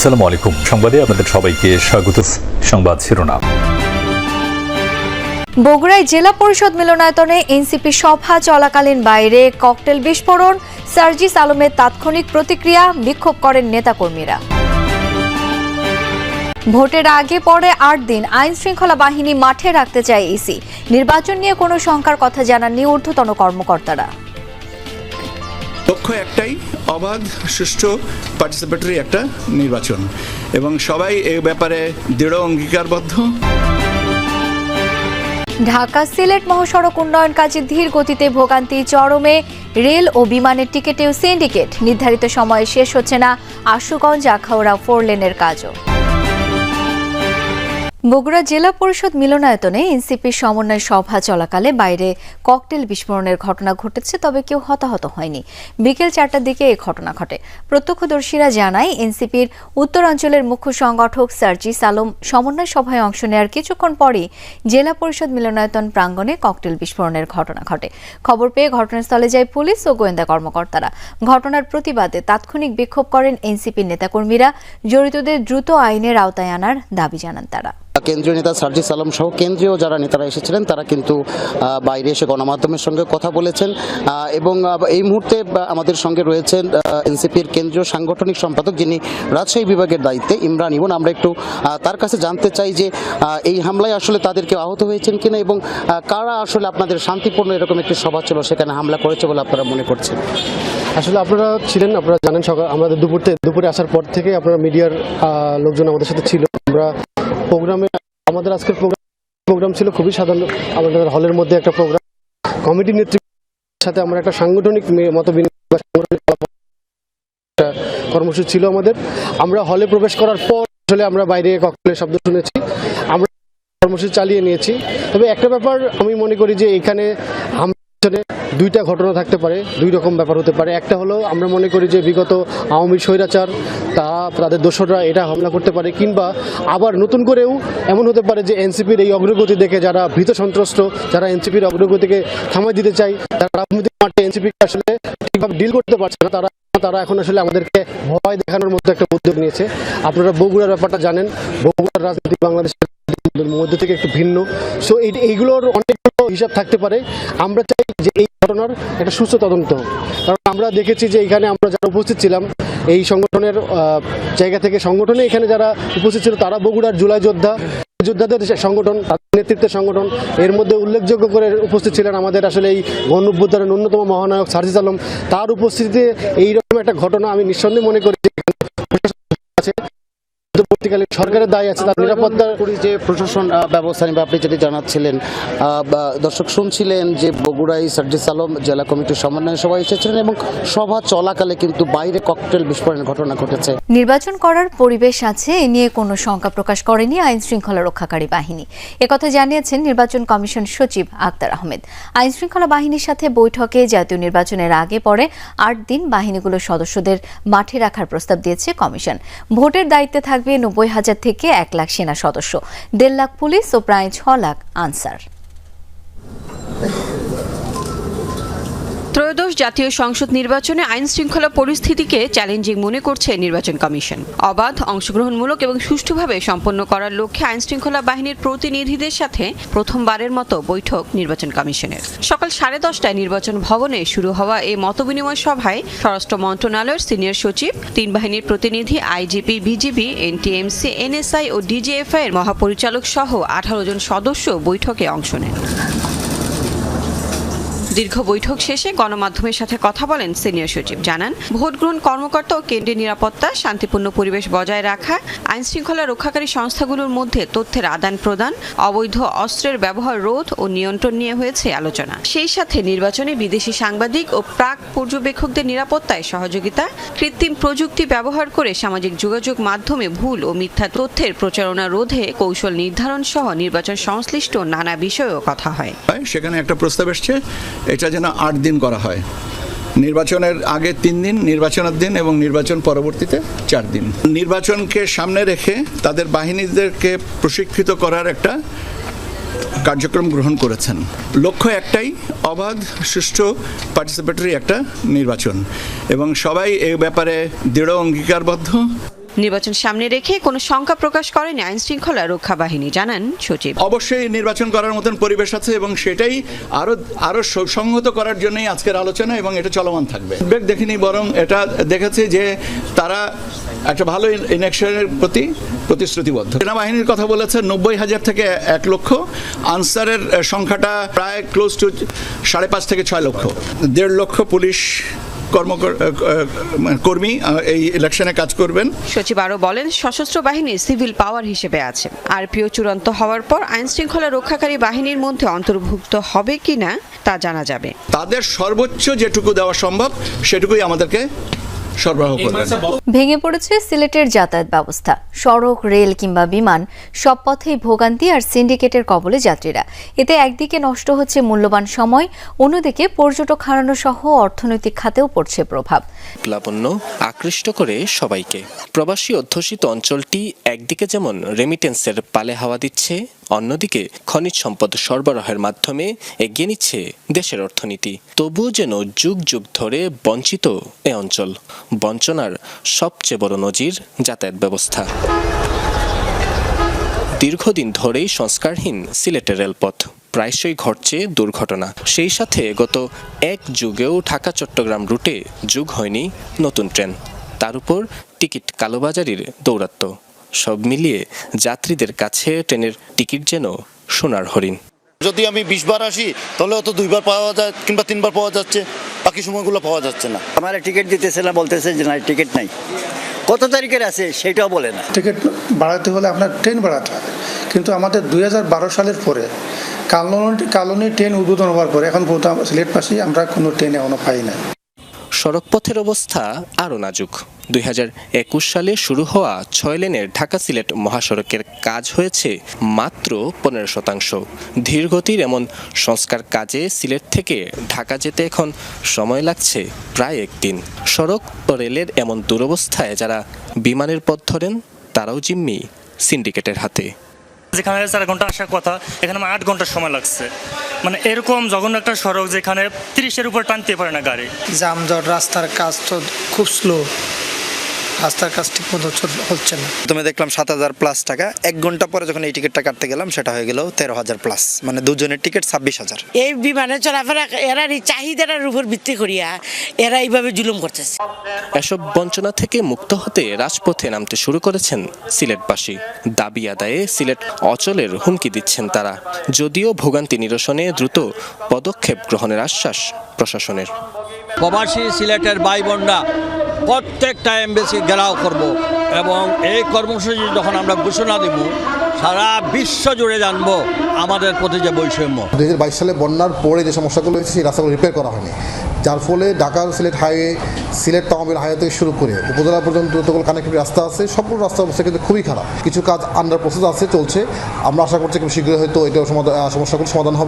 আসসালামু আলাইকুম। সংবাদে আপনাদের সবাইকে স্বাগত। সংবাদ শিরোনাম। বগুড়ায় জেলা পরিষদ মিলনায়তনে এনসিপি সভা চলাকালীন বাইরে ককটেল বিস্ফোরণ, সার্জিস আলমের তাৎক্ষণিক প্রতিক্রিয়া বিক্ষোভ করেন নেতাকর্মীরা। ভোটের আগে পরে আট দিন আইন শৃঙ্খলা বাহিনী মাঠে রাখতে চায় ইসি। নির্বাচন নিয়ে কোনো শঙ্কার কথা জানাননি ঊর্ধ্বতন কর্মকর্তারা। লক্ষ্য একটাই, অবাধ, সুষ্ঠু পার্টিসিপেটরি একটা নির্বাচন। এবং সবাই এ ব্যাপারে দৃঢ় অঙ্গীকারবদ্ধ। ঢাকা সিলেট মহাসড়ক উন্নয়ন কাজে ধীর গতিতে ভোগান্তি চরমে, রেল ও বিমানের টিকিটেও সিন্ডিকেট। নির্ধারিত সময়ে শেষ হচ্ছে না, আশুগঞ্জ, আখাউড়া ফোর লেনের কাজও। বগুড়া জেলা পরিষদ মিলনায়তনে এনসিপির সমন্বয় সভা চলাকালে বাইরে ককটেল বিস্ফোরণের ঘটনা ঘটেছে, তবে কেউ হতাহত হয়নি। বিকেল চারটার দিকে এই ঘটনা ঘটে। প্রত্যক্ষদর্শীরা জানায়, এনসিপির উত্তরাঞ্চলের মুখ্য সংগঠক সার্জি সালম সমন্বয় সভায় অংশ নেওয়ার কিছুক্ষণ পরই জেলা পরিষদ মিলনায়তন প্রাঙ্গণে ককটেল বিস্ফোরণের ঘটনা ঘটে। খবর পেয়ে ঘটনাস্থলে যায় পুলিশ ও গোয়েন্দা কর্মকর্তারা। ঘটনার প্রতিবাদে তাৎক্ষণিক বিক্ষোভ করেন এনসিপির নেতাকর্মীরা। জড়িতদের দ্রুত আইনের আওতায় আনার দাবি জানান তারা। কেন্দ্রীয় নেতা সার্জিস আলম সহ কেন্দ্রীয় যারা নেতারা এসেছিলেন, তারা কিন্তু বাইরে এসে গণমাধ্যমের সঙ্গে কথা বলেছেন। এবং এই মুহূর্তে আমাদের সঙ্গে রয়েছেন এনসিপির কেন্দ্রীয় সাংগঠনিক সম্পাদক যিনি রাজশাহী বিভাগের দায়িত্বে ইমরান ইবন আমরা একটু তার কাছে জানতে চাই যে এই হামলায় আসলে তাদেরকে আহত হয়েছেন কিনা এবং কারা আসলে আপনাদের শান্তিপূর্ণ এরকম একটি সভা ছিল, সেখানে হামলা করেছে বলে আপনারা মনে করছেন? আসলে আপনারা ছিলেন, আপনারা জানেন সকাল, আমাদের দুপুরতে, দুপুরে আসার পর থেকে আপনারা মিডিয়ার লোকজন আমাদের সাথে ছিল। আমরা প্রোগ্রামে আমাদের আজকের প্রোগ্রাম প্রোগ্রাম ছিল খুবই সাধারণ। আমাদের হলের মধ্যে একটা প্রোগ্রাম। কমিটি নেতৃত্বের সাথে আমরা একটা সাংগঠনিক মত কর্মসূচি ছিল আমাদের। আমরা হলে প্রবেশ করার পর আসলে আমরা বাইরে ককটেলের শব্দ শুনেছি। আমরা কর্মসূচি চালিয়ে নিয়েছি। তবে একটা ব্যাপার আমি মনে করি যে এখানে পেছনে দুইটা ঘটনা থাকতে পারে, দুই রকম ব্যাপার হতে পারে। একটা হলো, আমরা মনে করি যে বিগত আওয়ামী স্বৈরাচার, তা তাদের দোসররা এটা হামলা করতে পারে, কিংবা আবার নতুন করেও এমন হতে পারে যে এনসিপির এই অগ্রগতি দেখে যারা ভীত সন্ত্রস্ত, যারা এনসিপির অগ্রগতিকে থামাই দিতে চাই তারা রাজনৈতিক মাঠে এনসিপিকে আসলে ঠিকভাবে ডিল করতে পারছে না। তারা তারা এখন আসলে আমাদেরকে ভয় দেখানোর মধ্যে একটা উদ্যোগ নিয়েছে। আপনারা বগুড়ার ব্যাপারটা জানেন, বগুড়ার রাজনীতি বাংলাদেশের মধ্যে থেকে একটু ভিন্ন। সো এইগুলোর অনেকগুলো হিসাব থাকতে পারে। আমরা চাই যে এই ঘটনার একটা সুস্থ তদন্ত হোক। কারণ আমরা দেখেছি যে এখানে আমরা যারা উপস্থিত ছিলাম, এই সংগঠনের জায়গা থেকে সংগঠনে এখানে যারা উপস্থিত ছিল, তারা বগুড়ার জুলাই যোদ্ধা, যোদ্ধাদের সংগঠন, তাদের নেতৃত্বের সংগঠন। এর মধ্যে উল্লেখযোগ্য করে উপস্থিত ছিলেন আমাদের আসলে এই গণ অভ্যুত্থানের অন্যতম মহানায়ক সার্জিস আলম। তার উপস্থিতিতে এইরকম একটা ঘটনা আমি নিঃসন্দেহে মনে করি যে আছে। সরকারের দায় আছে, তার নিরাপত্তার যে প্রশাসন ব্যবস্থা নিবে। আপনি যেটি জানাচ্ছিলেন দর্শক শুনছিলেন যে বগুড়াই সার্জিস আলম জেলা কমিটির সমন্বয় সভায় এসেছিলেন এবং সভা চলাকালে কিন্তু বাইরে ককটেল বিস্ফোরণের ঘটনা ঘটেছে। নির্বাচন করার পরিবেশ আছে, এ নিয়ে কোনো শঙ্কা প্রকাশ করেনি আইন শৃঙ্খলা রক্ষাকারী বাহিনী। একথা জানিয়েছেন নির্বাচন কমিশন সচিব আক্তার আহমেদ। আইন শৃঙ্খলা বাহিনীর সাথে বৈঠকে জাতীয় নির্বাচনের আগে পরে আট দিন বাহিনীগুলোর সদস্যদের মাঠে রাখার প্রস্তাব দিয়েছে কমিশন। ভোটের দায়িত্বে থাকবে নব্বই হাজার থেকে এক লাখ সেনা সদস্য। দেড় লাখ পুলিশ ও প্রায় ছ লাখ আনসার। ত্রয়োদশ জাতীয় সংসদ নির্বাচনে আইন শৃঙ্খলা পরিস্থিতিকে চ্যালেঞ্জিং মনে করছে নির্বাচন কমিশন। অবাধ, অংশগ্রহণমূলক এবং সুষ্ঠুভাবে সম্পন্ন করার লক্ষ্যে আইন শৃঙ্খলা বাহিনীর প্রতিনিধিদের সাথে প্রথমবারের মতো বৈঠক নির্বাচন কমিশনের। সকাল সাড়ে দশটায় নির্বাচন ভবনে শুরু হওয়া এই মতবিনিময় সভায় স্বরাষ্ট্র মন্ত্রণালয়ের সিনিয়র সচিব, তিন বাহিনীর প্রতিনিধি আইজিপি, বিজিবি, এনটিএমসি, এনএসআই ও ডিজিএফআই এর মহাপরিচালক সহ আঠারো জন সদস্য বৈঠকে অংশ নেন। দীর্ঘ বৈঠক শেষে গণমাধ্যমের সাথে কথা বলেন সিনিয়র সচিব। জানান ভোট গ্রহণ কর্মকর্তা ও কেন্দ্রের নিরাপত্তা, শান্তিপূর্ণ পরিবেশ বজায় রাখা আইন শৃঙ্খলা রক্ষাকারী সংস্থাগুলোর মধ্যে তথ্যের আদান প্রদান, অবৈধ অস্ত্রের ব্যবহার রোধ ও নিয়ন্ত্রণ নিয়ে হয়েছে আলোচনা। সেই সাথে নির্বাচনে বিদেশি সাংবাদিক ও প্রাক পর্যবেক্ষকদের নিরাপত্তায় সহযোগিতা, কৃত্রিম প্রযুক্তি ব্যবহার করে সামাজিক যোগাযোগ মাধ্যমে ভুল ও মিথ্যা তথ্যের প্রচারণা রোধে কৌশল নির্ধারণ সহ নির্বাচন সংশ্লিষ্ট নানা বিষয়েও কথা হয়। সেখানে একটা প্রস্তাব এসছে এটা যেন আট দিন করা হয়। নির্বাচনের আগে তিন দিন, নির্বাচনের দিন এবং নির্বাচন পরবর্তীতে চার দিন। নির্বাচনকে সামনে রেখে তাদের বাহিনীদেরকে প্রশিক্ষিত করার একটা কার্যক্রম গ্রহণ করেছেন। লক্ষ্য একটাই, অবাধ, সুষ্ঠু পার্টিসিপেটরি একটা নির্বাচন। এবং সবাই এই ব্যাপারে দৃঢ় অঙ্গীকারবদ্ধ। নির্বাচন সামনে রেখে কোনো শঙ্কা প্রকাশ করেনি আইন শৃঙ্খলা রক্ষা বাহিনী। জানান সচিব। অবশ্যই নির্বাচন করার মতন পরিবেশ আছে এবং সেটাই আরও আরও সংহত করার জন্যই আজকের আলোচনা এবং এটা চলমান থাকবে। উদ্বেগ দেখিনি বরং এটা দেখেছে যে তারা একটা ভালো ইলেকশনের প্রতি প্রতিশ্রুতিবদ্ধ। সেনাবাহিনীর কথা বলেছে নব্বই হাজার থেকে এক লক্ষ, আনসারের সংখ্যাটা প্রায় ক্লোজ টু সাড়ে পাঁচ থেকে ছয় লক্ষ। দেড় লক্ষ পুলিশ কর্ম কর্মী এই ইলেকশনে কাজ করবেন। সচিব আরও বলেন সশস্ত্র বাহিনী সিভিল পাওয়ার হিসেবে আছে। আর পিও চূড়ান্ত হওয়ার পর আইন শৃঙ্খলা রক্ষাকারী বাহিনীর মধ্যে অন্তর্ভুক্ত হবে কিনা তা জানা যাবে। তাদের সর্বোচ্চ যেটুকু দেওয়া সম্ভব সেটুকুই আমাদেরকে সরবরাহ করবেন ভেঙে পড়েছে সিলেটের যাতায়াত ব্যবস্থা। সড়ক রেল কিংবা বিমান সব পথেই ভোগান্তি আর সিন্ডিকেটের কবলে যাত্রীরা। এতে একদিকে নষ্ট হচ্ছে মূল্যবান সময় অন্যদিকে পর্যটক হারানো সহ অর্থনৈতিক খাতেও পড়ছে প্রভাব। প্লাবন্য আকৃষ্ট করে সবাইকে। প্রবাসী অধ্যুষিত অঞ্চলটি একদিকে যেমন রেমিটেন্সের পালে হাওয়া দিচ্ছে অন্যদিকে, খনিজ সম্পদ সরবরাহের মাধ্যমে এগিয়ে নিচ্ছে দেশের অর্থনীতি। তবুও যেন যুগ যুগ ধরে বঞ্চিত এ অঞ্চল। বঞ্চনার সবচেয়ে বড় নজির যাতায়াত ব্যবস্থা। দীর্ঘদিন ধরেই সংস্কারহীন সিলেটের রেলপথ। প্রায়শই ঘটছে দুর্ঘটনা। সেই সাথে গত এক যুগেও ঢাকা চট্টগ্রাম রুটে যুগ হয়নি নতুন ট্রেন। তার উপর টিকিট কালোবাজারির দৌরাত্ম্য। সব মিলিয়ে যাত্রীদের কাছে ট্রেনের টিকিট যেন সোনার হরিণ। যদি আমি বিশ বার আসি তাহলে হয়তো দুইবার পাওয়া যায় কিংবা তিনবার পাওয়া যাচ্ছে বাকি সময়গুলো পাওয়া যাচ্ছে না। আমার টিকিট দিতেছে না বলতেছে যে না টিকিট নাই। কত তারিখের আছে সেটাও বলে না। টিকিট বাড়াতে হলে আপনার ট্রেন বাড়াতে হবে। কিন্তু আমাদের দুই হাজার বারো সালের পরে কালনী কালনী ট্রেন উদ্বোধন হওয়ার পরে এখন পর্যন্ত সিলেট পাশে আমরা কোনো ট্রেন এখনও পাই না সড়কপথের অবস্থা আরও নাজুক। দুই হাজার একুশ সালে শুরু হওয়া ছয় লেনের ঢাকা সিলেট মহাসড়কের কাজ হয়েছে মাত্র পনেরো শতাংশ। ধীরগতির এমন সংস্কার কাজে সিলেট থেকে ঢাকা যেতে এখন সময় লাগছে প্রায় একদিন। সড়ক ও রেলের এমন দুরবস্থায় যারা বিমানের পথ ধরেন, তারাও জিম্মি সিন্ডিকেটের হাতে। যেখানে চার ঘণ্টা আসার কথা, এখানে আট ঘণ্টা সময় লাগছে। মানে এরকম জঘন্য একটা সড়ক যেখানে তিরিশের উপর টানতে পারে না গাড়ি। জামজট, রাস্তার কাজ তো খুব স্লো রাস্তার কাজ ঠিক মতো হচ্ছে না। প্রথমে দেখলাম সাত হাজার প্লাস টাকা। এক ঘণ্টা পরে যখন এই টিকিটটা কাটতে গেলাম সেটা হয়ে গেল তেরো হাজার প্লাস মানে দুজনের টিকিট ছাব্বিশ হাজার। এই বিমানে চলাফেরা এরা এই চাহিদার উপর ভিত্তি করিয়া এরা এইভাবে জুলুম করতেছে। এসব বঞ্চনা থেকে মুক্ত হতে রাজপথে নামতে শুরু করেছেন সিলেটবাসী। দাবি আদায়ে সিলেট অচলের হুমকি দিচ্ছেন তারা। যদিও ভোগান্তি নিরসনে দ্রুত পদক্ষেপ গ্রহণের আশ্বাস প্রশাসনের। প্রবাসী সিলেটের ভাই বোনরা প্রত্যেকটা এমবেসি ঘেরাও করব এবং এই কর্মসূচি যখন আমরা ঘোষণা দেব, সারা বিশ্ব জুড়ে জানব আমাদের প্রতি যে বৈষম্য। দুই হাজার বাইশ সালে বন্যার পরে যে সমস্যাগুলো হয়েছে, সেই রাস্তাগুলো রিপেয়ার করা হয়নি। যার ফলে ঢাকা সিলেট হাইওয়ে সিলেট তামাবিল হাইওয়ে থেকে শুরু করে উপজেলা পর্যন্ত যতগুলো কানেক্টিভ রাস্তা আছে সবগুলো রাস্তার অবস্থা কিন্তু খুবই খারাপ। কিছু কাজ আন্ডার প্রসেস আছে, চলছে। আমরা আশা করছি খুব শীঘ্রই হয়তো এটা সমাধান সমস্যাগুলো সমাধান হবে।